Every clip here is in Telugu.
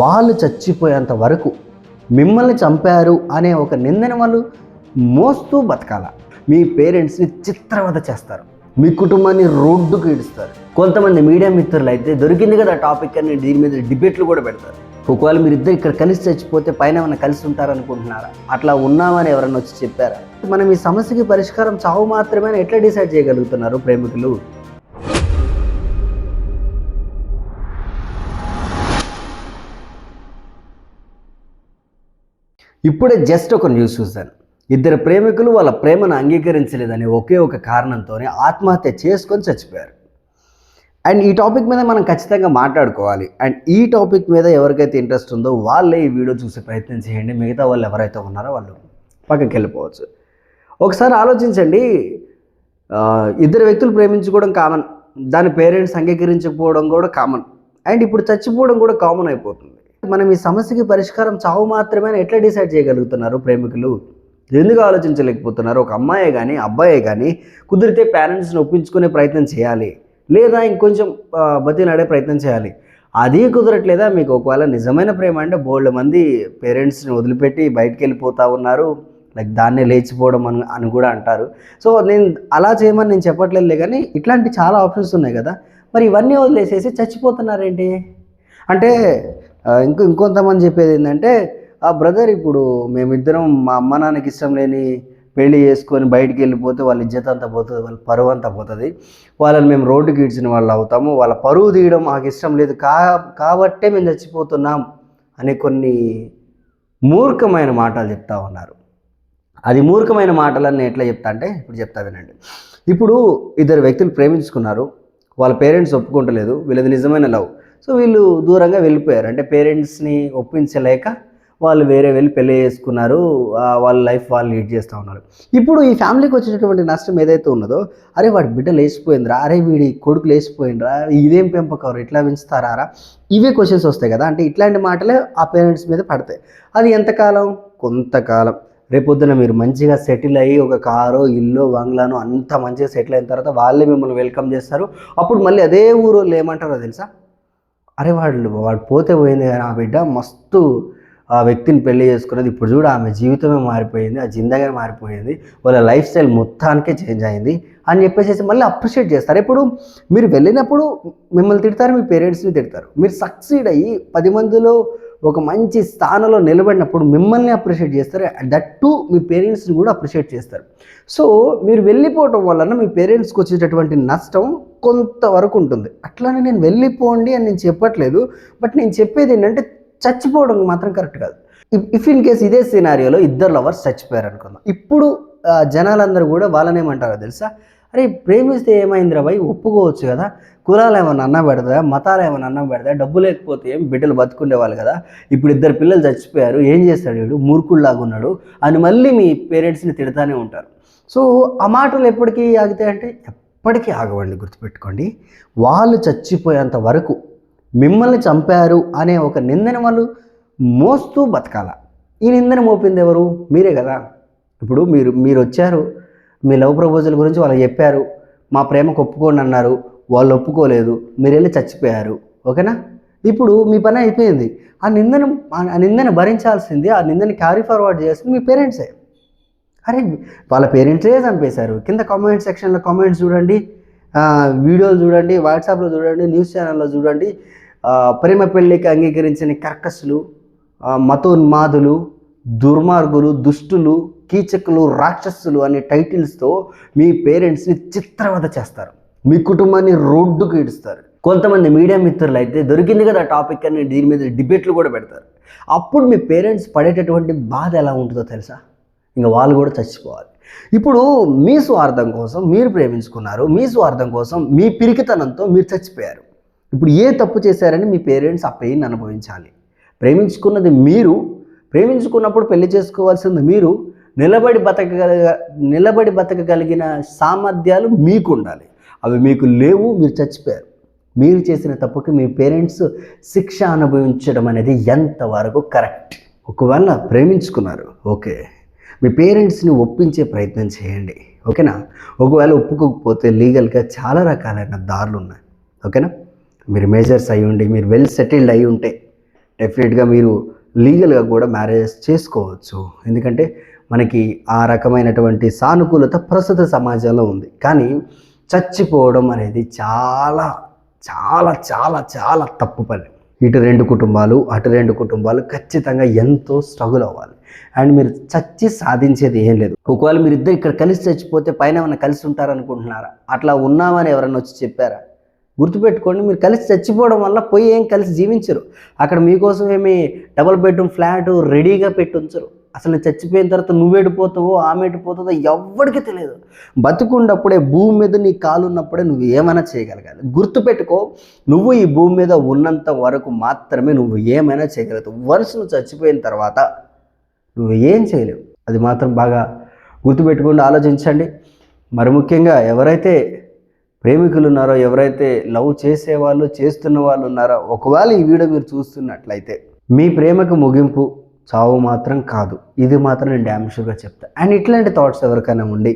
వాళ్ళు చచ్చిపోయేంత వరకు మిమ్మల్ని చంపారు అనే ఒక నిందన వాళ్ళు మోస్తూ బతకాల. మీ పేరెంట్స్ని చిత్రవద చేస్తారు. మీ కుటుంబాన్ని రోడ్డుకు ఇడుస్తారు. కొంతమంది మీడియా మిత్రులు అయితే దొరికింది కదా టాపిక్ అని దీని మీద డిబేట్లు కూడా పెడతారు. ఒకవేళ మీరు ఇద్దరు ఇక్కడ కలిసి చచ్చిపోతే పైన ఏమైనా కలిసి ఉంటారనుకుంటున్నారా? అట్లా ఉన్నామని ఎవరైనా వచ్చి చెప్పారా? మనం ఈ సమస్యకి పరిష్కారం చావు మాత్రమే ఎట్లా డిసైడ్ చేయగలుగుతున్నారు ప్రేమికులు? ఇప్పుడే జస్ట్ ఒక న్యూస్ చూశాను. ఇద్దరు ప్రేమికులు వాళ్ళ ప్రేమను అంగీకరించలేదని ఒకే ఒక కారణంతోనే ఆత్మహత్య చేసుకొని చచ్చిపోయారు. అండ్ ఈ టాపిక్ మీద మనం ఖచ్చితంగా మాట్లాడుకోవాలి. అండ్ ఈ టాపిక్ మీద ఎవరికైతే ఇంట్రెస్ట్ ఉందో వాళ్ళే ఈ వీడియో చూసే ప్రయత్నం చేయండి. మిగతా వాళ్ళు ఎవరైతే ఉన్నారో వాళ్ళు పక్కకి వెళ్ళిపోవచ్చు. ఒకసారి ఆలోచించండి. ఇద్దరు వ్యక్తులు ప్రేమించుకోవడం కామన్ దాని పేరెంట్స్ అంగీకరించకపోవడం కూడా కామన్ అండ్ ఇప్పుడు చచ్చిపోవడం కూడా కామన్ అయిపోతుంది. మనం ఈ సమస్యకి పరిష్కారం చావు మాత్రమే ఎట్లా డిసైడ్ చేయగలుగుతున్నారు ప్రేమికులు? ఎందుకు ఆలోచించలేకపోతున్నారు? ఒక అమ్మాయే కానీ అబ్బాయే కానీ కుదిరితే పేరెంట్స్ని ఒప్పించుకునే ప్రయత్నం చేయాలి. లేదా ఇంకొంచెం బతిలాడే ప్రయత్నం చేయాలి. అది కుదరట్లేదా మీకు? ఒకవేళ నిజమైన ప్రేమ అంటే బోల్డ్ మంది పేరెంట్స్ని వదిలిపెట్టి బయటకు వెళ్ళిపోతూ ఉన్నారు. లైక్ దాన్నే లేచిపోవడం అని అని కూడా అంటారు. సో నేను అలా చేయమని నేను చెప్పట్లేదు కానీ ఇట్లాంటి చాలా ఆప్షన్స్ ఉన్నాయి కదా. మరి ఇవన్నీ వదిలేసేసి చచ్చిపోతున్నారేంటి? అంటే ఇంకో ఇంకొంతమంది చెప్పేది ఏంటంటే ఆ బ్రదర్ ఇప్పుడు మేమిద్దరం మా అమ్మ నాన్నకి ఇష్టం లేని పెళ్ళి చేసుకొని బయటికి వెళ్ళిపోతే వాళ్ళ ఇజ్జత అంతా పోతుంది వాళ్ళ పరువు అంతా పోతుంది. వాళ్ళని మేము రోడ్డుకి ఇడ్చిన వాళ్ళు అవుతాము. వాళ్ళ పరువు తీయడం మాకు ఇష్టం లేదు కా కాబట్టే మేము చచ్చిపోతున్నాం అనే కొన్ని మూర్ఖమైన మాటలు చెప్తా ఉన్నారు. అది మూర్ఖమైన మాటలన్నీ ఎట్లా చెప్తా అంటే ఇప్పుడు చెప్తా వినండి. ఇప్పుడు ఇద్దరు వ్యక్తులు ప్రేమించుకున్నారు. వాళ్ళ పేరెంట్స్ ఒప్పుకుంటలేదు. వీళ్ళది నిజమైన లవ్. సో వీళ్ళు దూరంగా వెళ్ళిపోయారు. అంటే పేరెంట్స్ని ఒప్పించలేక వాళ్ళు వేరే వెళ్ళి పెళ్ళి చేసుకున్నారు. వాళ్ళ లైఫ్ వాళ్ళు లీడ్ చేస్తూ ఉన్నారు. ఇప్పుడు ఈ ఫ్యామిలీకి వచ్చేటటువంటి నష్టం ఏదైతే ఉన్నదో అరే వాడి బిడ్డ లేచిపోయిందిరా అరే వీడి కొడుకు లేచిపోయిందిరా ఇదేం పెంపకం ఇట్లా పెంచుతారా ఇవే క్వశ్చన్స్ వస్తాయి కదా. అంటే ఇట్లాంటి మాటలే ఆ పేరెంట్స్ మీద పడతాయి. అది ఎంతకాలం? కొంతకాలం. రేపొద్దున మీరు మంచిగా సెటిల్ అయ్యి ఒక కారో ఇల్లు బంగ్లాను అంత మంచిగా సెటిల్ అయిన తర్వాత వాళ్ళే మిమ్మల్ని వెల్కమ్ చేస్తారు. అప్పుడు మళ్ళీ అదే ఊరు వాళ్ళు ఏమంటారో తెలుసా? అరే వాళ్ళు వాడు పోతే పోయింది కానీ ఆ బిడ్డ మస్తు ఆ వ్యక్తిని పెళ్ళి చేసుకున్నది. ఇప్పుడు చూడు ఆమె జీవితమే మారిపోయింది ఆ జిందగా మారిపోయింది వాళ్ళ లైఫ్ స్టైల్ మొత్తానికే చేంజ్ అయింది అని చెప్పేసి మళ్ళీ అప్రిషియేట్ చేస్తారు. ఇప్పుడు మీరు వెళ్ళినప్పుడు మిమ్మల్ని తిడతారు మీ పేరెంట్స్ని తిడతారు. మీరు సక్సీడ్ అయ్యి పది మందిలో ఒక మంచి స్థానంలో నిలబడినప్పుడు మిమ్మల్ని అప్రిషియేట్ చేస్తారు దట్ టు మీ పేరెంట్స్ని కూడా అప్రిషియేట్ చేస్తారు. సో మీరు వెళ్ళిపోవటం వలన మీ పేరెంట్స్కి వచ్చేటటువంటి నష్టం కొంతవరకు ఉంటుంది. అట్లానే నేను వెళ్ళిపోండి అని నేను చెప్పట్లేదు బట్ నేను చెప్పేది ఏంటంటే చచ్చిపోవడం మాత్రం కరెక్ట్ కాదు. ఇఫ్ ఇన్ కేస్ ఇదే సినారియోలో ఇద్దరు లవర్స్ చచ్చిపోయారు అనుకుందాం ఇప్పుడు జనాలందరూ కూడా వాళ్ళనేమంటారో తెలుసా? అరే ప్రేమిస్తే ఏమైందిరా భయ్? ఒప్పుకోవచ్చు కదా. కులాలు ఏమైనా అన్నం పెడతా మతాలు ఏమైనా అన్నం పెడతా డబ్బు లేకపోతే ఏం బిడ్డలు బతుకుండేవాళ్ళు కదా. ఇప్పుడు ఇద్దరు పిల్లలు చచ్చిపోయారు. ఏం చేస్తాడు వీడు? మూర్ఖుల్లాగా ఉన్నాడు. అని మళ్ళీ మీ పేరెంట్స్ని తిడతానే ఉంటారు. సో ఆ మాటలు ఎప్పటికీ ఆగితాయంటే ఎప్పటికీ ఆగవండి గుర్తుపెట్టుకోండి. వాళ్ళు చచ్చిపోయేంత వరకు మిమ్మల్ని చంపారు అనే ఒక నిందన వాళ్ళు మోస్తూ బతకాల. ఈ నిందన మోపింది ఎవరు? మీరే కదా. ఇప్పుడు మీరు మీరు వచ్చారు. మీ లవ్ ప్రపోజల్ గురించి వాళ్ళు చెప్పారు. మా ప్రేమకు ఒప్పుకోండి అన్నారు. వాళ్ళు ఒప్పుకోలేదు. మీరు వెళ్ళి చచ్చిపోయారు. ఓకేనా? ఇప్పుడు మీ పని అయిపోయింది. ఆ నిందను ఆ నిందన భరించాల్సింది ఆ నిందని క్యారీ ఫార్వర్డ్ చేయాల్సింది మీ పేరెంట్సే అరే వాళ్ళ పేరెంట్సే చంపేశారు? కింద కామెంట్ సెక్షన్లో కామెంట్స్ చూడండి. వీడియోలు చూడండి. వాట్సాప్లో చూడండి. న్యూస్ ఛానల్లో చూడండి. ప్రేమ పెళ్ళికి అంగీకరించని కర్కసులు మతోన్మాదులు దుర్మార్గులు దుష్టులు కీచకులు రాక్షసులు అనే టైటిల్స్తో మీ పేరెంట్స్ని చిత్రవద చేస్తారు. మీ కుటుంబాన్ని రోడ్డుకు ఈడుస్తారు కొంతమంది మీడియా మిత్రులు అయితే దొరికింది కదా టాపిక్ అని దీని మీద డిబేట్లు కూడా పెడతారు. అప్పుడు మీ పేరెంట్స్ పడేటటువంటి బాధ ఎలా ఉంటుందో తెలుసా? ఇంకా వాళ్ళు కూడా చచ్చిపోవాలి. ఇప్పుడు మీ స్వార్థం కోసం మీరు ప్రేమించుకున్నారు. మీ స్వార్థం కోసం మీ పిరికితనంతో మీరు చచ్చిపోయారు. ఇప్పుడు ఏ తప్పు చేశారని మీ పేరెంట్స్ ఆ పెయిన్ అనుభవించాలి. ప్రేమించుకున్నది మీరు. ప్రేమించుకున్నప్పుడు పెళ్ళి చేసుకోవాల్సింది మీరు. నిలబడి బతకగలిగ నిలబడి బతకగలిగిన సామర్థ్యాలు మీకు ఉండాలి అవి మీకు లేవు మీరు చచ్చిపోయారు. మీరు చేసిన తప్పుకి మీ పేరెంట్స్ శిక్ష అనుభవించడం అనేది ఎంతవరకు కరెక్ట్? ఒకవేళ ప్రేమించుకున్నారు ఓకే. మీ పేరెంట్స్ని ఒప్పించే ప్రయత్నం చేయండి ఓకేనా? ఒకవేళ ఒప్పుకోకపోతే లీగల్గా చాలా రకాలైన దారులు ఉన్నాయి ఓకేనా? మీరు మేజర్స్ అయి ఉండి మీరు వెల్ సెటిల్డ్ అయి ఉంటే డెఫినెట్గా మీరు లీగల్గా కూడా మ్యారేజెస్ చేసుకోవచ్చు. ఎందుకంటే మనకి ఆ రకమైనటువంటి సానుకూలత ప్రస్తుత సమాజంలో ఉంది. కానీ చచ్చిపోవడం అనేది చాలా చాలా చాలా చాలా తప్పు పని. ఇటు రెండు కుటుంబాలు అటు రెండు కుటుంబాలు ఖచ్చితంగా ఎంతో స్ట్రగుల్ అవ్వాలి. అండ్ మీరు చచ్చి సాధించేది ఏం లేదు. ఒకవేళ మీరు ఇద్దరు ఇక్కడ కలిసి చచ్చిపోతే పైన ఏమైనా కలిసి ఉంటారనుకుంటున్నారా? అట్లా ఉన్నామని ఎవరైనా వచ్చి చెప్పారా? గుర్తుపెట్టుకోండి మీరు కలిసి చచ్చిపోవడం వల్ల పోయి ఏం కలిసి జీవించరు. అక్కడ మీకోసం ఏమి డబుల్ బెడ్రూమ్ ఫ్లాట్ రెడీగా పెట్టి ఉంచరు. అసలు చచ్చిపోయిన తర్వాత నువ్వు ఎడిపోతావో ఆమె ఎడిపోతుందో ఎవరికి తెలియదు. బతుకుండప్పుడే భూమి మీద నీ కాలు ఉన్నప్పుడే నువ్వు ఏమైనా చేయగలగాలి. గుర్తుపెట్టుకో నువ్వు ఈ భూమి మీద ఉన్నంత వరకు మాత్రమే నువ్వు ఏమైనా చేయగలుగుతావు. వన్స్ నువ్వు చచ్చిపోయిన తర్వాత నువ్వు ఏం చేయలేవు. అది మాత్రం బాగా గుర్తుపెట్టుకుండా ఆలోచించండి. మరి ముఖ్యంగా ఎవరైతే ప్రేమికులు ఉన్నారో ఎవరైతే లవ్ చేసేవాళ్ళు చేస్తున్న వాళ్ళు ఉన్నారో ఒకవేళ ఈ వీడియో మీరు చూస్తున్నట్లయితే మీ ప్రేమకు ముగింపు చావు మాత్రం కాదు. ఇది మాత్రం నేను డ్యామ్ షూర్గా చెప్తాను అండ్ ఇట్లాంటి థాట్స్ ఎవరికైనా ఉండి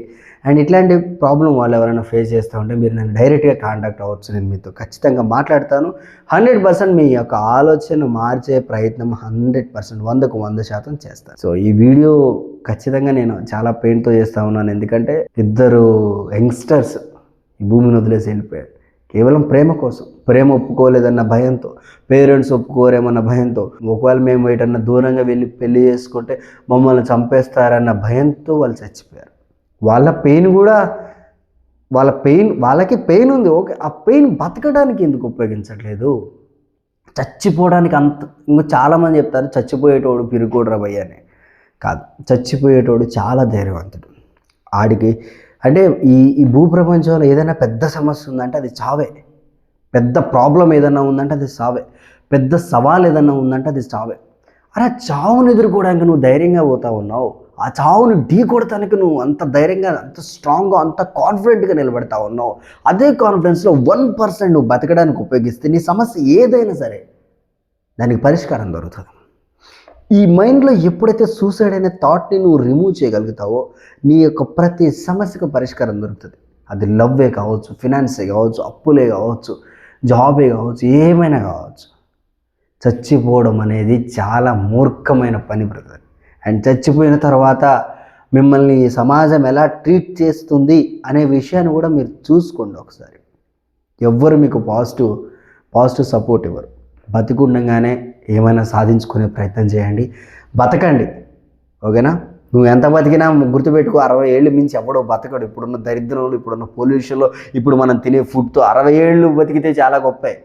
అండ్ ఇట్లాంటి ప్రాబ్లం వాళ్ళు ఎవరైనా ఫేస్ చేస్తూ ఉంటే మీరు నన్ను డైరెక్ట్గా కాంటాక్ట్ అవ్వచ్చు. నేను మీతో ఖచ్చితంగా మాట్లాడతాను. హండ్రెడ్ పర్సెంట్ మీ యొక్క ఆలోచన మార్చే ప్రయత్నం హండ్రెడ్ పర్సెంట్ వందకు వంద శాతం చేస్తాను. సో ఈ వీడియో ఖచ్చితంగా నేను చాలా పెయిన్తో చేస్తూ ఉన్నాను. ఎందుకంటే ఇద్దరు యంగ్స్టర్స్ ఈ భూమిని వదిలేసి వెళ్ళిపోయారు. కేవలం ప్రేమ కోసం. ప్రేమ ఒప్పుకోలేదన్న భయంతో పేరెంట్స్ ఒప్పుకోరేమన్న భయంతో ఒకవేళ మేము ఎటన్నా దూరంగా వెళ్ళి పెళ్ళి చేసుకుంటే మమ్మల్ని చంపేస్తారన్న భయంతో వాళ్ళు చచ్చిపోయారు. వాళ్ళ పెయిన్ కూడా వాళ్ళ పెయిన్ వాళ్ళకి పెయిన్ ఉంది. ఓకే ఆ పెయిన్ బతకడానికి ఎందుకు ఉపయోగించట్లేదు? చచ్చిపోవడానికి అంత ఇంకా చాలామంది చెప్తారు చచ్చిపోయేటోడు పిరుకోడు భయ్య అని. కాదు చచ్చిపోయేటోడు చాలా ధైర్యవంతుడు. ఆడికి అంటే ఈ ఈ భూప్రపంచంలో ఏదైనా పెద్ద సమస్య ఉందంటే అది చావే. పెద్ద ప్రాబ్లం ఏదైనా ఉందంటే అది చావే. పెద్ద సవాల్ ఏదైనా ఉందంటే అది చావే. అరే చావును ఎదుర్కోవడానికి నువ్వు ధైర్యంగా పోతా ఉన్నావు. ఆ చావును ఢీ కొడటానికి నువ్వు అంత ధైర్యంగా అంత స్ట్రాంగ్గా అంత కాన్ఫిడెంట్గా నిలబడతా ఉన్నావు. అదే కాన్ఫిడెన్స్లో వన్ పర్సెంట్ నువ్వు బతకడానికి ఉపయోగిస్తే నీ సమస్య ఏదైనా సరే దానికి పరిష్కారం దొరుకుతుంది. ఈ మైండ్లో ఎప్పుడైతే సూసైడ్ అనే థాట్ని నువ్వు రిమూవ్ చేయగలుగుతావో నీ యొక్క ప్రతి సమస్యకు పరిష్కారం దొరుకుతుంది. అది లవ్వే కావచ్చు ఫినాన్సే కావచ్చు అప్పులే కావచ్చు జాబే కావచ్చు ఏమైనా కావచ్చు. చచ్చిపోవడం అనేది చాలా మూర్ఖమైన పని బ్రదర్. అండ్ చచ్చిపోయిన తర్వాత మిమ్మల్ని ఈ సమాజం ఎలా ట్రీట్ చేస్తుంది అనే విషయాన్ని కూడా మీరు చూసుకోండి ఒకసారి. ఎవ్వరు మీకు పాజిటివ్ పాజిటివ్ సపోర్ట్ ఇవ్వరు. బతికుండగానే ఏమైనా సాధించుకునే ప్రయత్నం చేయండి. బతకండి. ఓకేనా? నువ్వు ఎంత బతికినా గుర్తుపెట్టుకో అరవై ఏళ్ళు మించి ఎవడో బతకడు. ఇప్పుడున్న దరిద్రంలో ఇప్పుడున్న పొల్యూషన్లో ఇప్పుడు మనం తినే ఫుడ్తో అరవై ఏళ్ళు బతికితే చాలా గొప్పే.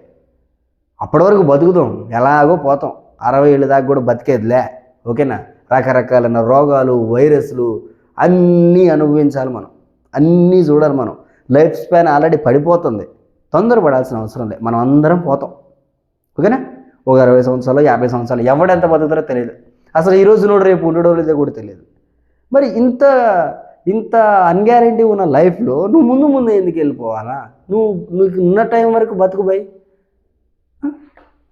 అప్పటి వరకు బతుకుతాం ఎలాగో పోతాం. అరవై ఏళ్ళ దాకా కూడా బతికేదిలే. ఓకేనా? రకరకాలైన రోగాలు వైరస్లు అన్నీ అనుభవించాలి మనం. అన్నీ చూడాలి మనం. లైఫ్ స్పాన్ ఆల్రెడీ పడిపోతుంది. తొందరపడాల్సిన అవసరం లేదు. మనం అందరం పోతాం. ఓకేనా? ఒక అరవై సంవత్సరాలు యాభై సంవత్సరాలు ఎవడెంత బతుకుతారో తెలియదు అసలు ఈ రోజు నోడు రేపు ఉండడో లేదో కూడా తెలియదు మరి ఇంత ఇంత అన్గ్యారంటీ ఉన్న లైఫ్లో నువ్వు ముందు ముందు ఎందుకు వెళ్ళిపోవాలా? నువ్వు నీకు ఉన్న టైం వరకు బతుకు పోయి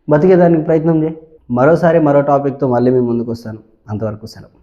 బతికేదానికి ప్రయత్నం చేయి. మరోసారి మరో టాపిక్తో మళ్ళీ మేము ముందుకు వస్తాను. అంతవరకు సెలవు.